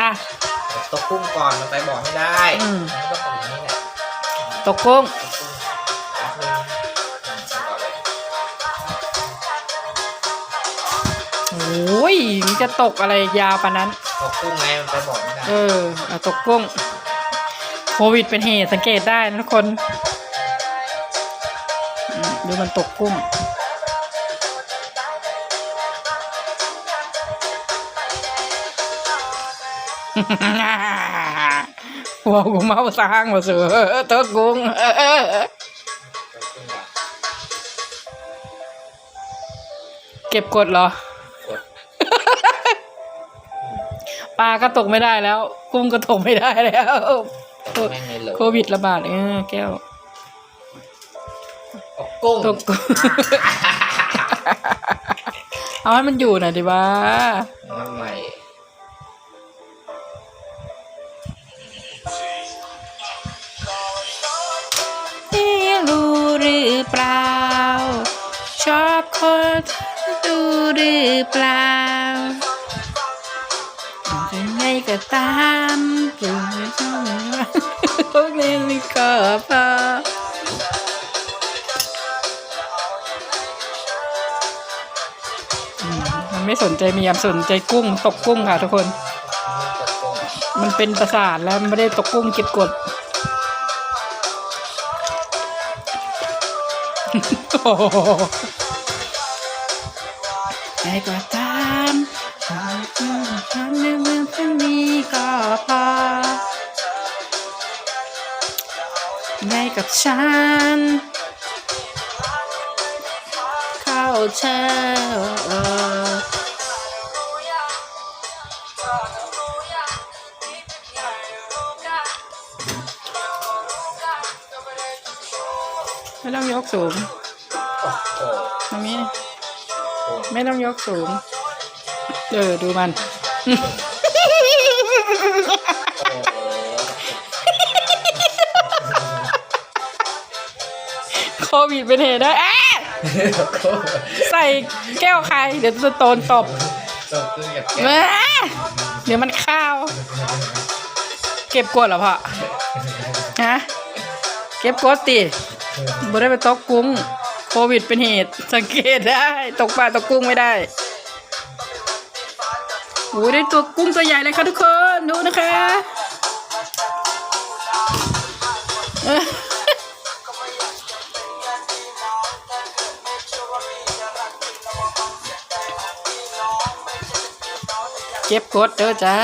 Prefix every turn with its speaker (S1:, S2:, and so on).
S1: อะ
S2: ตกกุ้งก่อนมันไปบอกไม่ได้
S1: อืม
S2: มันก็ตกอย่างนี้แหละ
S1: ตกกุ้ง
S2: ตกกุ้งแป๊บนึงอืมไปก่อนเลย
S1: โอ้ยมันจะตกอะไรยาวปานนั้น
S2: ตกกุ้งไงมันไปบอกไม่ได้
S1: เออเอาตกกุ้ง โควิดเป็นเหตุสังเกตได้นะทุกคนอืมดูมันตกกุ้ง หัวกูเมาสร้างมาเสือตกกุ้ง
S2: ตกกุ้งก่อน
S1: เก็บกดเหรอ
S2: กด
S1: ปลาก็ตกไม่ได้แล้ว กุ้งก็ตกไม่ได้แล้ว
S2: ตกแม่งในโหล
S1: โควิดระบาดเออแก้ว
S2: ตกกุ้ง
S1: ตกกุ้งเอาให้มันอยู่หน่อยดิวะ
S2: น้ำใหม่
S1: ชอบคนดูหรือเปล่ายังไงก็ตามปล่อยช่องพวกนี้นี่ก็พอมันไม่สนใจเมียมสนใจกุ้งตกกุ้งค่ะทุกคน มันเป็นประสาทแล้วไม่ได้ตกกุ้งเก็บกด โอ้โหใครก็ตามทำในเมืองเพื่อนนี้ก็พอไงกับฉัน เข้าเชื่อ ไม่ต้องยกสูงตรงนี้ไม่ต้องยกสูง เออ ดูมัน โควิดเป็นเหตุได้ใส่แก้วใคร เดี๋ยวจะโตนตบเดี๋ยวมันข้าว เก็บกวดเหรอพ่อ ฮะ เก็บกวดติ บ่ได้ไปตกกุ้งโควิดเป็นเหตุ สังเกตได้ ตกปลาตกกุ้งไม่ได้โอ้ยได้ตัวกุ้งตัวใหญ่เลยค่ะทุกคนดูนะคะเอ้อเก็บกดเด้อจ้า